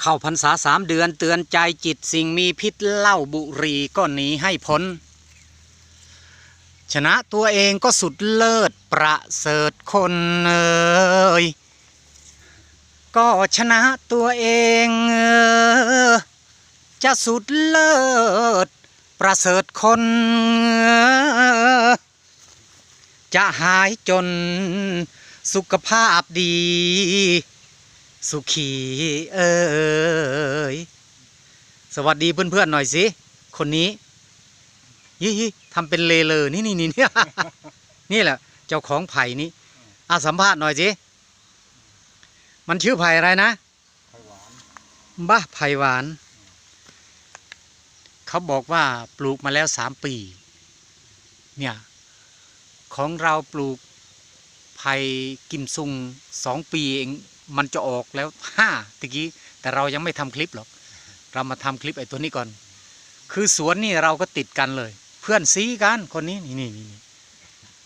เข้าพรรษาสามเดือนเตือนใจจิตสิ่งมีพิษเหล้าบุหรีก็หนีให้พ้น ชนะตัวเองก็สุดเลิศประเสริฐคนเอ่ยก็ชนะตัวเองเออจะสุดเลิศประเสริฐคน จะหายจนสุขภาพดี สุขีเอ้ยสวัสดีเพื่อนๆหน่อยสิ คนนี้ยี่ยี่ทำเป็นเลเลอนี่นี่นี่นี่นี่แหละ เจ้าของไผ่นี้อาสัมภาษณ์หน่อยสิ มันชื่อไผ่อะไรนะไข่หวานบ้าไผ่หวาน เขาบอกว่าปลูกมาแล้วสามปี เนี่ย ของเราปลูกไผ่กิมซุงสองปีเอง มันจะออกแล้วห้าตะกี้แต่เรายังไม่ทำคลิปหรอก เรามาทำคลิปไอ้ตัวนี้ก่อน คือสวนนี่เราก็ติดกันเลย เพื่อนซีกันคนนี้นี่นี่นี่นี่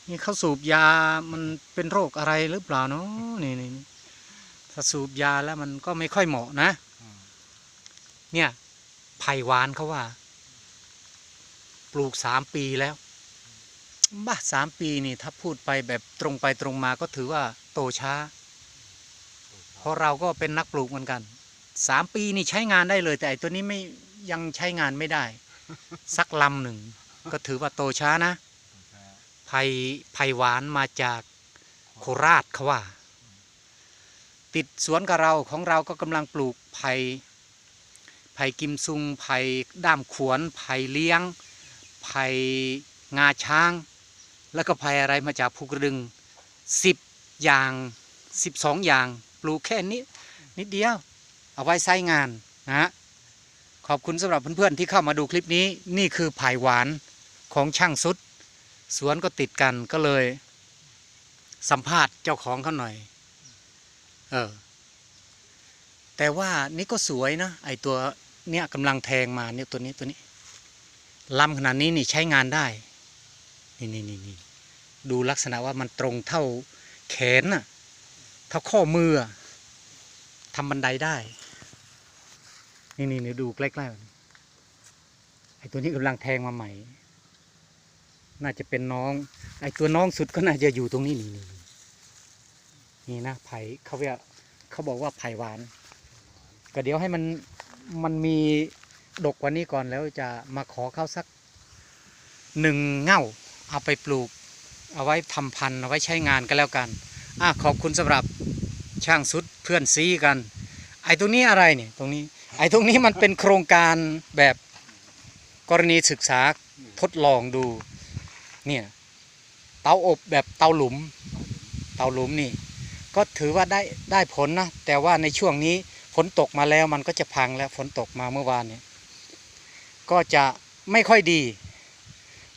นี่เขาสูบยามันเป็นโรคอะไรหรือเปล่าเนาะนี่นี่นี่ถ้าสูบยาแล้วมันก็ไม่ค่อยเหมาะนะ เนี่ยไผ่หวานเขาว่า ปลูกสามปีแล้วบ้าสามปีนี่ถ้าพูดไปแบบตรงไปตรงมาก็ถือว่าโตช้า ราะเราก็เป็นนักปลูกเหมือนกันสามปีนี่ใช้งานได้เลย แต่ไอ้ตัวนี้ไม่ยังใช้งานไม่ได้ สักลำหนึ่ง ก็ถือว่าโตช้านะไผ่ไผ่หวานมาจากโคราชเขาว่า ติดสวนกับเราของเราก็กำลังปลูกไผ่ไผ่กิมซุงไผ่ด้ามขวนไผ่เลี้ยงไผ่งาช้าง แล้วก็ไผ่อะไรมาจากภูกระดึงสิบอย่างสิบสองอย่างป ลูกแค่นี้นิดเดียว เอาไว้ใช้งานนะฮะขอบคุณสำหรับเพื่อนๆที่เข้ามาดูคลิปนี้นี่คือไผ่หวานของช่างสุด สวนก็ติดกันก็เลย สัมภาษณ์เจ้าของเขาหน่อย เออ แต่ว่านี่ก็สวยนะ ไอตัวเนี่ยกำลังแทงมาเนี่ยตัวนี้ตัวนี้ลำขนาดนี้นี่ใช้งานได้ นี่นี่นี่นี่ดูลักษณะว่ามันตรงเท่าแขนน่ะ เท่าข้อมือทำบันไดได้ นี่นี่นี่ดูใกล้ๆไอ้ตัวนี้กำลังแทงมาใหม่ น่าจะเป็นน้อง ไอ้ตัวน้องสุดก็น่าจะอยู่ตรงนี้นี่นี่นี่นะไผ่เขาเรียกเขาบอกว่าไผ่หวาน ก็เดี๋ยวให้มันมันมีดกกว่านี้ก่อนแล้วจะมาขอเข้าสักหนึ่งเง่าเอาไปปลูก เอาไว้ทำพันธุ์เอาไว้ใช้งานกันแล้วกัน อะขอบคุณสำหรับช่างสุดเพื่อนซีกัน ไอ้ตรงนี้อะไรเนี่ยตรงนี้ ไอ้ตรงนี้มันเป็นโครงการแบบกรณีศึกษาทดลองดูเนี่ยเตาอบแบบเตาหลุม เตาหลุมนี่ ก็ถือว่าได้ได้ผลนะแต่ว่าในช่วงนี้ฝนตกมาแล้วมันก็จะพังแล้วฝนตกมาเมื่อวานเนี่ยก็จะไม่ค่อยดี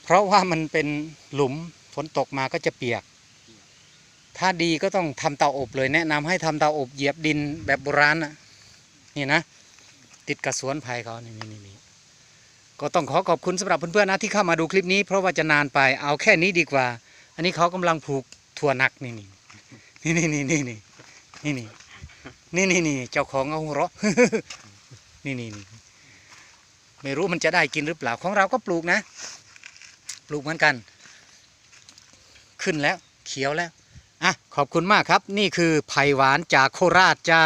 เพราะว่ามันเป็นหลุมฝนตกมาก็จะเปียก ถ้าดีก็ต้องทำเตาอบเลยแนะนำให้ทำเตาอบเหยียบดินแบบโบราณนะนี่นะ ติดกับสวนไผ่เขานี่นี่นี่ก็ต้องขอขอบคุณสำหรับเพื่อนๆนะที่เข้ามาดูคลิปนี้ เพราะว่าจะนานไปเอาแค่นี้ดีกว่า อันนี้เขากำลังผูกถั่วหนักนี่นี่นี่นี่นี่นี่นี่นี่นี่นี่นี่เจ้าของเอาหัวเราะนี่นี่นี่ไม่รู้มันจะได้กินหรือเปล่าของเราก็ปลูกนะ ปลูกเหมือนกัน ขึ้นแล้ว เขียวแล้ว อะขอบคุณมากครับ นี่คือไผ่หวานจากโคราชจ้า